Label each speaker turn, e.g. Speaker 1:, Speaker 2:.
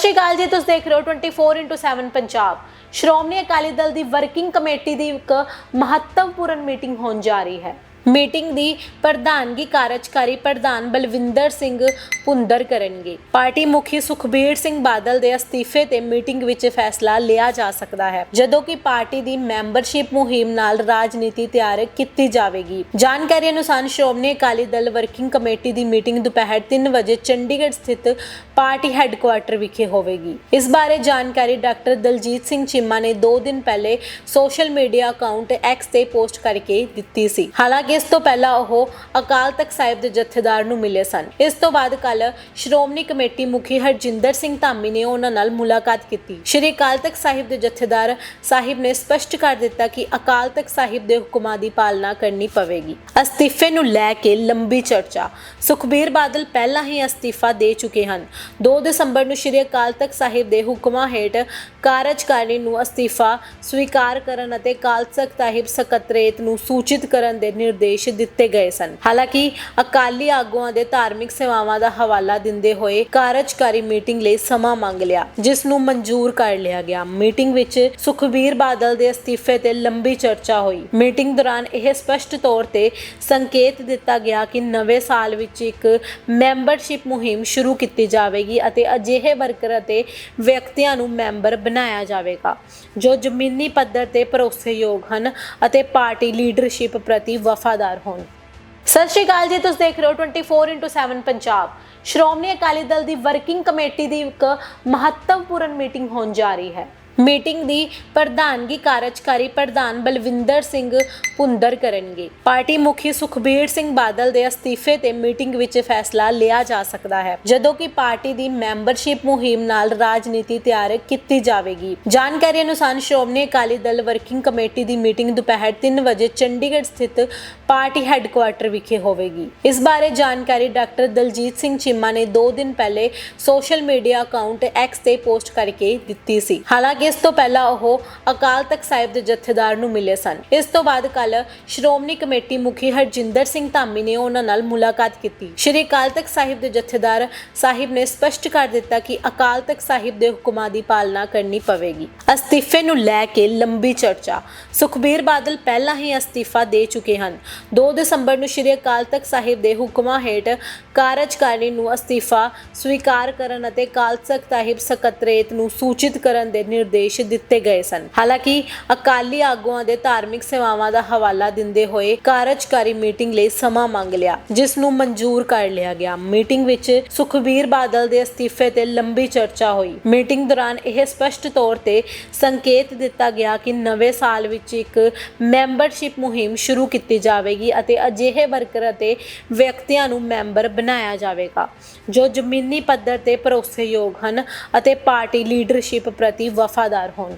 Speaker 1: ਸ਼੍ਰੀ ਅਕਾਲ ਜੀ, ਤੁਸੀਂ ਦੇਖ ਰਹੇ ਹੋ 24/7 ਪੰਜਾਬ। ਸ਼੍ਰੋਮਣੀ ਅਕਾਲੀ ਦਲ ਦੀ ਵਰਕਿੰਗ ਕਮੇਟੀ ਦੀ ਇੱਕ ਮਹੱਤਵਪੂਰਨ ਮੀਟਿੰਗ ਹੋਣ ਜਾ ਰਹੀ ਹੈ। ਮੀਟਿੰਗ ਦੀ ਪ੍ਰਧਾਨਗੀ ਕਾਰਜਕਾਰੀ ਪ੍ਰਧਾਨ ਬਲਵਿੰਦਰ ਸਿੰਘ ਪੁੰਦਰ ਕਰਨਗੇ। ਪਾਰਟੀ ਮੁਖੀ ਸੁਖਬੀਰ ਸਿੰਘ ਬਾਦਲ ਦੇ ਅਸਤੀਫੇ ਤੇ ਮੀਟਿੰਗ ਵਿੱਚ ਫੈਸਲਾ ਲਿਆ ਜਾ ਸਕਦਾ ਹੈ। ਜਦੋਂ ਕਿ ਪਾਰਟੀ ਦੀ ਮੈਂਬਰਸ਼ਿਪ ਮੁਹਿੰਮ ਨਾਲ ਰਾਜਨੀਤੀ ਤਿਆਰ ਕੀਤੀ ਜਾਵੇਗੀ। ਜਾਣਕਾਰੀ ਅਨੁਸਾਰ ਸ਼੍ਰੋਮਣੀ ਅਕਾਲੀ ਦਲ ਵਰਕਿੰਗ ਕਮੇਟੀ ਦੀ ਮੀਟਿੰਗ ਦੁਪਹਿਰ 3 ਵਜੇ ਚੰਡੀਗੜ੍ਹ ਸਥਿਤ ਪਾਰਟੀ ਹੈੱਡਕੁਆਰਟਰ ਵਿਖੇ ਹੋਵੇਗੀ। ਇਸ ਬਾਰੇ ਜਾਣਕਾਰੀ ਡਾਕਟਰ ਦਲਜੀਤ ਸਿੰਘ ਚੀਮਾ ਨੇ 2 ਦਿਨ ਪਹਿਲੇ ਸੋਸ਼ਲ ਮੀਡੀਆ ਅਕਾਊਂਟ ਐਕਸ ਤੇ ਪੋਸਟ ਕਰਕੇ ਦਿੱਤੀ ਸੀ। ਹਾਲਾਂਕਿ ਇਸ ਤੋਂ ਪਹਿਲਾਂ ਉਹ ਅਕਾਲ ਤਖਤ ਸਾਹਿਬ ਦੇ ਜਥੇਦਾਰ ਨੂੰ ਮਿਲੇ ਸਨ। ਇਸ ਤੋਂ ਬਾਅਦ ਕੱਲ ਸ਼੍ਰੋਮਣੀ ਕਮੇਟੀ ਮੁਖੀ ਹਰਜਿੰਦਰ ਸਿੰਘ ਧਾਮੀ ਨੇ ਉਹਨਾਂ ਨਾਲ ਮੁਲਾਕਾਤ ਕੀਤੀ। ਸ਼੍ਰੀ ਅਕਾਲ ਤਖਤ ਸਾਹਿਬ ਦੇ ਜਥੇਦਾਰ ਸਾਹਿਬ ਨੇ ਸਪਸ਼ਟ ਕਰ ਦਿੱਤਾ ਕਿ ਅਕਾਲ ਤਖਤ ਸਾਹਿਬ ਦੇ ਹੁਕਮਾਂ ਦੀ ਪਾਲਣਾ ਕਰਨੀ ਪਵੇਗੀ। ਅਸਤੀਫੇ ਨੂੰ ਲੈ ਕੇ ਲੰਬੀ ਚਰਚਾ। ਸੁਖਬੀਰ ਬਾਦਲ ਪਹਿਲਾਂ ਹੀ ਅਸਤੀਫਾ ਦੇ ਚੁੱਕੇ ਹਨ। 2 ਦਸੰਬਰ ਨੂੰ ਸ਼੍ਰੀ ਅਕਾਲ ਤਖਤ ਸਾਹਿਬ ਦੇ ਹੁਕਮਾਂ ਹੇਠ ਕਾਰਜਕਾਰੀ ਨੂੰ ਅਸਤੀਫਾ ਸਵੀਕਾਰ ਕਰਨ ਅਤੇ ਅਕਾਲ ਤਖਤ ਸਾਹਿਬ ਸਕੱਤਰੇਤ ਨੂੰ ਸੂਚਿਤ ਕਰਨ ਦੇ ਨਿਰਦੇਸ਼ ਦਿੱਤੇ ਗਏ ਸਨ। ਹਾਲਾਂਕਿ, ਅਕਾਲੀ ਆਗੂਆਂ ਦੇ ਧਾਰਮਿਕ ਸੇਵਾਵਾਂ ਦਾ ਹਵਾਲਾ ਦਿੰਦੇ ਹੋਏ ਕਾਰਜਕਾਰੀ ਮੀਟਿੰਗ ਲਈ ਸਮਾਂ ਮੰਗ ਲਿਆ, ਜਿਸ ਨੂੰ ਮਨਜ਼ੂਰ ਕਰ ਲਿਆ ਗਿਆ। ਮੀਟਿੰਗ ਵਿੱਚ ਸੁਖਬੀਰ ਬਾਦਲ ਦੇ ਅਸਤੀਫੇ ਤੇ ਲੰਬੀ ਚਰਚਾ ਹੋਈ। ਮੀਟਿੰਗ ਦੌਰਾਨ ਇਹ ਸਪਸ਼ਟ ਤੌਰ ਤੇ ਸੰਕੇਤ ਦਿੱਤਾ ਗਿਆ ਕਿ ਨਵੇਂ ਸਾਲ ਵਿੱਚ ਇੱਕ ਮੈਂਬਰਸ਼ਿਪ ਮੁਹਿੰਮ ਸ਼ੁਰੂ ਕੀਤੀ ਜਾਵੇਗੀ ਅਤੇ ਅਜਿਹੇ ਵਰਕਰ ਅਤੇ ਵਿਅਕਤੀਆਂ ਨੂੰ ਮੈਂਬਰ ਬਣਾਇਆ ਜਾਵੇਗਾ, ਜੋ ਜ਼ਮੀਨੀ ਪੱਧਰ ਤੇ ਭਰੋਸੇਯੋਗ ਹਨ ਅਤੇ ਪਾਰਟੀ ਲੀਡਰਸ਼ਿਪ ਪ੍ਰਤੀ ਵਫ਼ਾ ਵਫਾਦਾਰ ਹੋਣ। ਸਤਿ ਸ਼੍ਰੀ ਅਕਾਲ ਜੀ, ਤੁਸੀਂ ਦੇਖ ਰਹੇ ਹੋ 24/7 ਪੰਜਾਬ। ਸ਼੍ਰੋਮਣੀ ਅਕਾਲੀ ਦਲ ਦੀ ਵਰਕਿੰਗ ਕਮੇਟੀ ਦੀ ਇੱਕ ਮਹੱਤਵਪੂਰਨ ਮੀਟਿੰਗ ਹੋਣ ਜਾ ਰਹੀ ਹੈ। ਮੀਟਿੰਗ ਦੀ ਪ੍ਰਧਾਨਗੀ ਕਾਰਜਕਾਰੀ ਪ੍ਰਧਾਨ ਬਲਵਿੰਦਰ ਸਿੰਘ ਪੁੰਦਰ ਕਰਨਗੇ। ਪਾਰਟੀ ਮੁਖੀ ਸੁਖਬੀਰ ਸਿੰਘ ਬਾਦਲ ਦੇ ਅਸਤੀਫੇ ਤੇ ਮੀਟਿੰਗ ਵਿੱਚ ਫੈਸਲਾ ਲਿਆ ਜਾ ਸਕਦਾ ਹੈ। ਜਦੋਂ ਕਿ ਪਾਰਟੀ ਦੀ ਮੈਂਬਰਸ਼ਿਪ ਮੁਹਿੰਮ ਨਾਲ ਰਾਜਨੀਤੀ ਤਿਆਰ ਕੀਤੀ ਜਾਵੇਗੀ। ਜਾਣਕਾਰੀ ਅਨੁਸਾਰ ਸ਼੍ਰੋਮਣੀ ਅਕਾਲੀ ਦਲ ਵਰਕਿੰਗ ਕਮੇਟੀ ਦੀ ਮੀਟਿੰਗ ਦੁਪਹਿਰ 3 ਵਜੇ ਚੰਡੀਗੜ੍ਹ ਸਥਿਤ ਪਾਰਟੀ ਹੈੱਡਕੁਆਰਟਰ ਵਿਖੇ ਹੋਵੇਗੀ। ਇਸ ਬਾਰੇ ਜਾਣਕਾਰੀ ਡਾਕਟਰ ਦਲਜੀਤ ਸਿੰਘ ਚੀਮਾ ਨੇ 2 ਦਿਨ ਪਹਿਲੇ ਸੋਸ਼ਲ ਮੀਡੀਆ ਅਕਾਊਂਟ ਐਕਸ ਤੇ ਪੋਸਟ ਕਰਕੇ ਦਿੱਤੀ ਸੀ। ਹਾਲਾਂਕਿ ਇਸ ਤੋਂ ਪਹਿਲਾਂ ਉਹ ਅਕਾਲ ਤਖਤ ਸਾਹਿਬ ਦੇ ਜਥੇਦਾਰ ਨੂੰ ਮਿਲੇ ਸਨ। ਇਸ ਤੋਂ ਬਾਅਦ ਕੱਲ ਸ਼੍ਰੋਮਣੀ ਕਮੇਟੀ ਮੁਖੀ ਹਰਜਿੰਦਰ ਸਿੰਘ ਧਾਮੀ ਨੇ ਉਹਨਾਂ ਨਾਲ ਮੁਲਾਕਾਤ ਕੀਤੀ। ਸ਼੍ਰੀ ਅਕਾਲ ਤਖਤ ਸਾਹਿਬ ਦੇ ਜਥੇਦਾਰ ਸਾਹਿਬ ਨੇ ਸਪਸ਼ਟ ਕਰ ਦਿੱਤਾ ਕਿ ਅਕਾਲ ਤਖਤ ਸਾਹਿਬ ਦੇ ਹੁਕਮਾਂ ਦੀ ਪਾਲਣਾ ਕਰਨੀ ਪਵੇਗੀ। ਅਸਤੀਫੇ ਨੂੰ ਲੈ ਕੇ ਲੰਬੀ ਚਰਚਾ। ਸੁਖਬੀਰ ਬਾਦਲ ਪਹਿਲਾਂ ਹੀ ਅਸਤੀਫਾ ਦੇ ਚੁੱਕੇ ਹਨ। 2 ਦਸੰਬਰ ਨੂੰ ਸ਼੍ਰੀ ਅਕਾਲ ਤਖਤ ਸਾਹਿਬ ਦੇ ਹੁਕਮਾਂ ਹੇਠ ਕਾਰਜਕਾਰੀ ਨੂੰ ਅਸਤੀਫਾ ਸਵੀਕਾਰ ਕਰਨ ਅਤੇ ਅਕਾਲ ਤਖਤ ਸਾਹਿਬ ਸਕੱਤਰੇਤ ਨੂੰ ਸੂਚਿਤ ਕਰਨ ਦੇ ਨਿਰਦੇਸ਼ ਦਿੱਤੇ ਗਏ ਸਨ। ਹਾਲਾਂਕਿ, ਅਕਾਲੀ ਆਗੂਆਂ ਦੇ ਧਾਰਮਿਕ ਸੇਵਾਵਾਂ ਦਾ ਹਵਾਲਾ ਦਿੰਦੇ ਹੋਏ ਕਾਰਜਕਾਰੀ ਮੀਟਿੰਗ ਲਈ ਸਮਾਂ ਮੰਗ ਲਿਆ, ਜਿਸ ਨੂੰ ਮਨਜ਼ੂਰ ਕਰ ਲਿਆ ਗਿਆ। ਮੀਟਿੰਗ ਵਿੱਚ ਸੁਖਬੀਰ ਬਾਦਲ ਦੇ ਅਸਤੀਫੇ ਤੇ ਲੰਬੀ ਚਰਚਾ ਹੋਈ। ਮੀਟਿੰਗ ਦੌਰਾਨ ਇਹ ਸਪਸ਼ਟ ਤੌਰ ਤੇ ਸੰਕੇਤ ਦਿੱਤਾ ਗਿਆ ਕਿ ਨਵੇਂ ਸਾਲ ਵਿੱਚ ਇੱਕ ਮੈਂਬਰਸ਼ਿਪ ਮੁਹਿੰਮ ਸ਼ੁਰੂ ਕੀਤੀ ਜਾਵੇਗੀ ਅਤੇ ਅਜਿਹੇ ਵਰਕਰ ਅਤੇ ਵਿਅਕਤੀਆਂ ਨੂੰ ਮੈਂਬਰ ਬਣਾਇਆ ਜਾਵੇਗਾ, ਜੋ ਜ਼ਮੀਨੀ ਪੱਧਰ ਤੇ ਭਰੋਸੇਯੋਗ ਹਨ ਅਤੇ ਪਾਰਟੀ ਲੀਡਰਸ਼ਿਪ ਪ੍ਰਤੀ ਵਫਾਦਾਰ ਹੋਣ